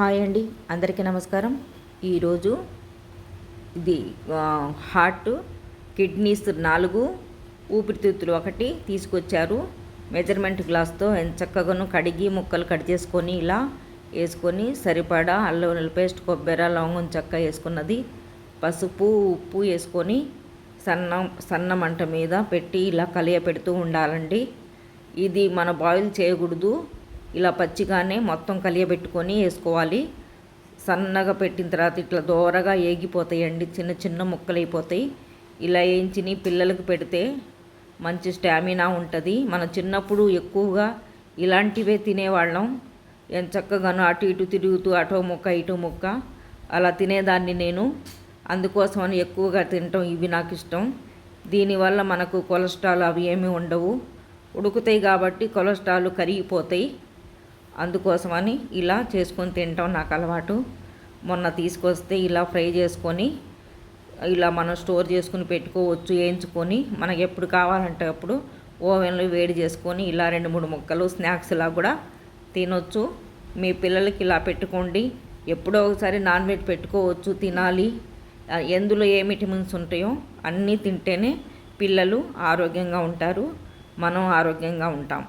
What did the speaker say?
Hi అండి అందరికీ నమస్కారం. ఈరోజు ఇది హార్ట్ కిడ్నీస్ నాలుగు ఊపిరితిత్తులు ఒకటి తీసుకొచ్చారు. మెజర్మెంట్ గ్లాస్తో ఎంత చక్కగాను కడిగి ముక్కలు కట్ చేసుకొని ఇలా వేసుకొని సరిపడా అల్లం వెల్లుల్లి పేస్ట్ కొబ్బరి లవంగం చెక్క వేసుకున్నది. పసుపు ఉప్పు వేసుకొని సన్న సన్న మంట మీద పెట్టి ఇలా కలియ పెడుతూ ఉండాలండి. ఇది మన బాయిల్ చేయకూడదు. ఇలా పచ్చిగానే మొత్తం కలియబెట్టుకొని వేసుకోవాలి. సన్నగా పెట్టిన తర్వాత ఇట్లా దోరగా ఏగిపోతాయండి చిన్న చిన్న ముక్కలు అయిపోతాయి ఇలా వేయించి పిల్లలకు పెడితే మంచి స్టామినా ఉంటుంది. మన చిన్నప్పుడు ఎక్కువగా ఇలాంటివే తినేవాళ్ళం. ఎంత చక్కగానో అటు ఇటు తిరుగుతూ అటో ముక్క ఇటు ముక్క అలా తినేదాన్ని నేను. అందుకోసమని ఎక్కువగా తినటం ఇవి నాకు ఇష్టం. దీనివల్ల మనకు కొలెస్ట్రాల్ అవి ఏమీ ఉండవు. ఉడుకుతాయి కాబట్టి కొలెస్ట్రాల్ కరిగిపోతాయి. అందుకోసమని ఇలా చేసుకొని తినటం నాకు అలవాటు. మొన్న తీసుకొస్తే ఇలా ఫ్రై చేసుకొని ఇలా మనం స్టోర్ చేసుకుని పెట్టుకోవచ్చు వేయించుకొని మనకి ఎప్పుడు కావాలంటే అప్పుడు ఓవెన్లో వేడి చేసుకొని ఇలా రెండు మూడు ముక్కలు స్నాక్స్లా కూడా తినొచ్చు. మీ పిల్లలకి ఇలా పెట్టుకోండి. ఎప్పుడో ఒకసారి నాన్ వెజ్ పెట్టుకోవచ్చు తినాలి. ఎందులో ఏ విటమిన్స్ ఉంటాయో అన్నీ తింటేనే పిల్లలు ఆరోగ్యంగా ఉంటారు. మనం ఆరోగ్యంగా ఉంటాం.